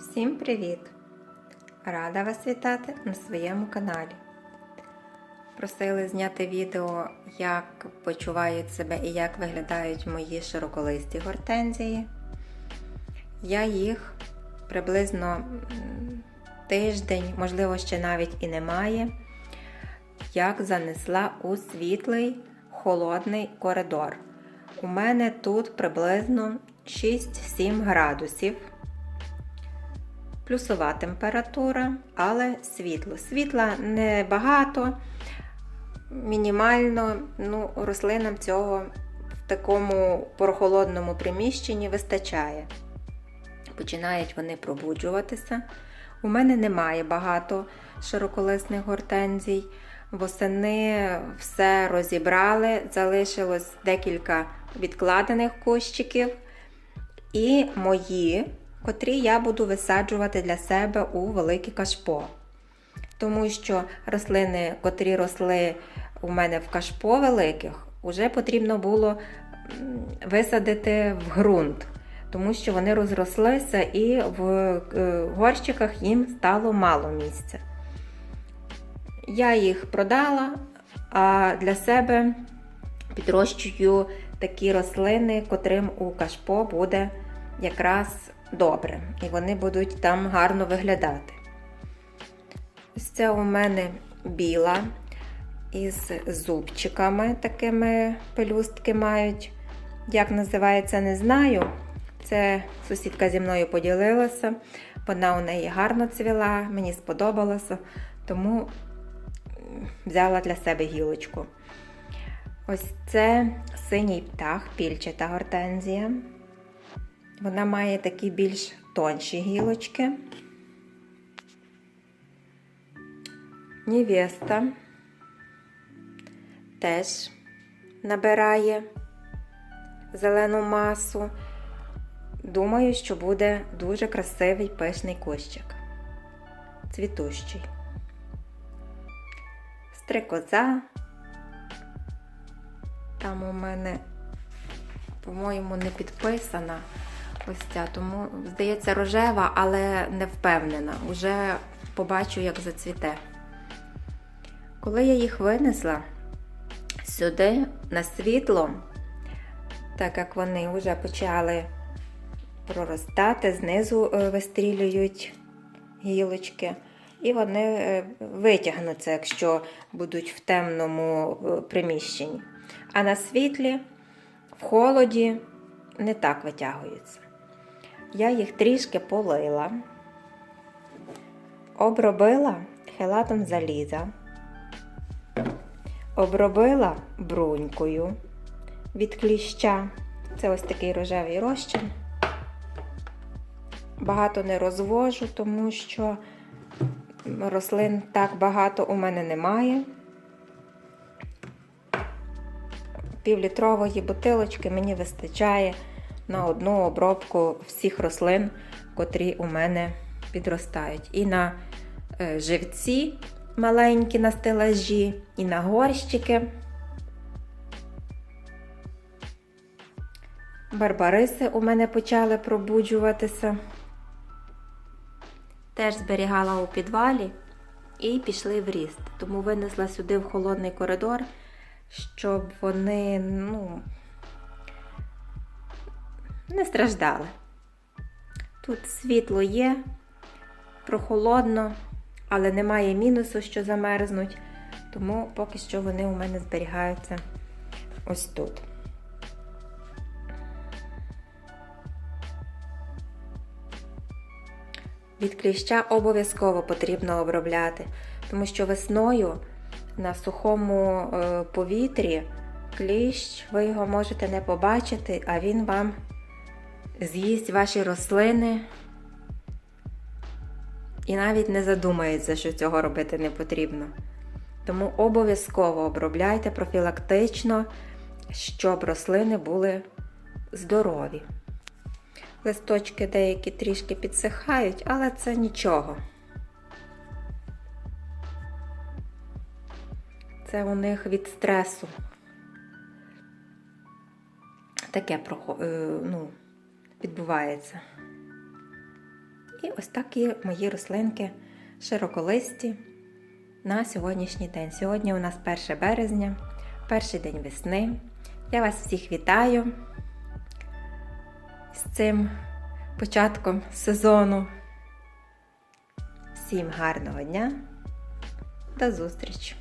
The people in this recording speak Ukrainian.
Всім привіт! Рада вас вітати на своєму каналі. Просили зняти відео, як почувають себе і як виглядають мої широколисті гортензії. Я їх приблизно тиждень, можливо, ще навіть і немає, як занесла у світлий холодний коридор. У мене тут приблизно 6-7 градусів. Плюсова температура, але світло. Світла небагато, мінімально. Ну, рослинам цього в такому прохолодному приміщенні вистачає. Починають вони пробуджуватися. У мене немає багато широколисних гортензій. Восени все розібрали, залишилось декілька відкладених кущиків. І мої, котрі я буду висаджувати для себе у велике кашпо. Тому що рослини, котрі росли у мене в кашпо великих, вже потрібно було висадити в ґрунт, тому що вони розрослися і в е, горщиках їм стало мало місця. Я їх продала, а для себе підрощую такі рослини, котрим у кашпо буде якраз добре. І вони будуть там гарно виглядати. Ось це у мене біла із зубчиками, такими пелюстки мають. Як називається, не знаю. Це сусідка зі мною поділилася. Вона у неї гарно цвіла, мені сподобалося, тому взяла для себе гілочку. Ось це синій птах, пільчата гортензія. Вона має такі більш тонші гілочки. Нівеста теж набирає зелену масу. Думаю, що буде дуже красивий пишний кущик. Цвітущий. Стрикоза. Там у мене, по-моєму, не підписана ось ця, тому, здається, рожева, але не впевнена. Уже побачу, як зацвіте. Коли я їх винесла сюди на світло, так як вони вже почали проростати, знизу е, вистрілюють гілочки, і вони е, витягнуться, якщо будуть в темному е, приміщенні. А на світлі, в холоді, не так витягуються. Я їх трішки полила, обробила хелатом заліза, обробила брунькою від кліща. Це ось такий рожевий розчин. Багато не розвожу, тому що рослин так багато у мене немає. Півлітрової бутилочки мені вистачає на одну обробку всіх рослин, котрі у мене підростають. І на е, живці маленькі на стелажі, і на горщики. Барбариси у мене почали пробуджуватися. Теж зберігала у підвалі і пішли в ріст. Тому винесла сюди в холодний коридор, щоб вони, ну, не страждали. Тут світло є, прохолодно, але немає мінусу, що замерзнуть, тому поки що вони у мене зберігаються ось тут. Від кліща обов'язково потрібно обробляти, тому що весною на сухому е, повітрі кліщ, ви його можете не побачити, а він вам з'їсть ваші рослини і навіть не задумається, що цього робити не потрібно. Тому обов'язково обробляйте профілактично, щоб рослини були здорові. Листочки деякі трішки підсихають, але це нічого. Це у них від стресу. Таке е, ну, відбувається. І ось такі мої рослинки широколисті на сьогоднішній день. Сьогодні у нас 1 березня, перший день весни. Я вас всіх вітаю з цим початком сезону. Всім гарного дня. До зустрічі!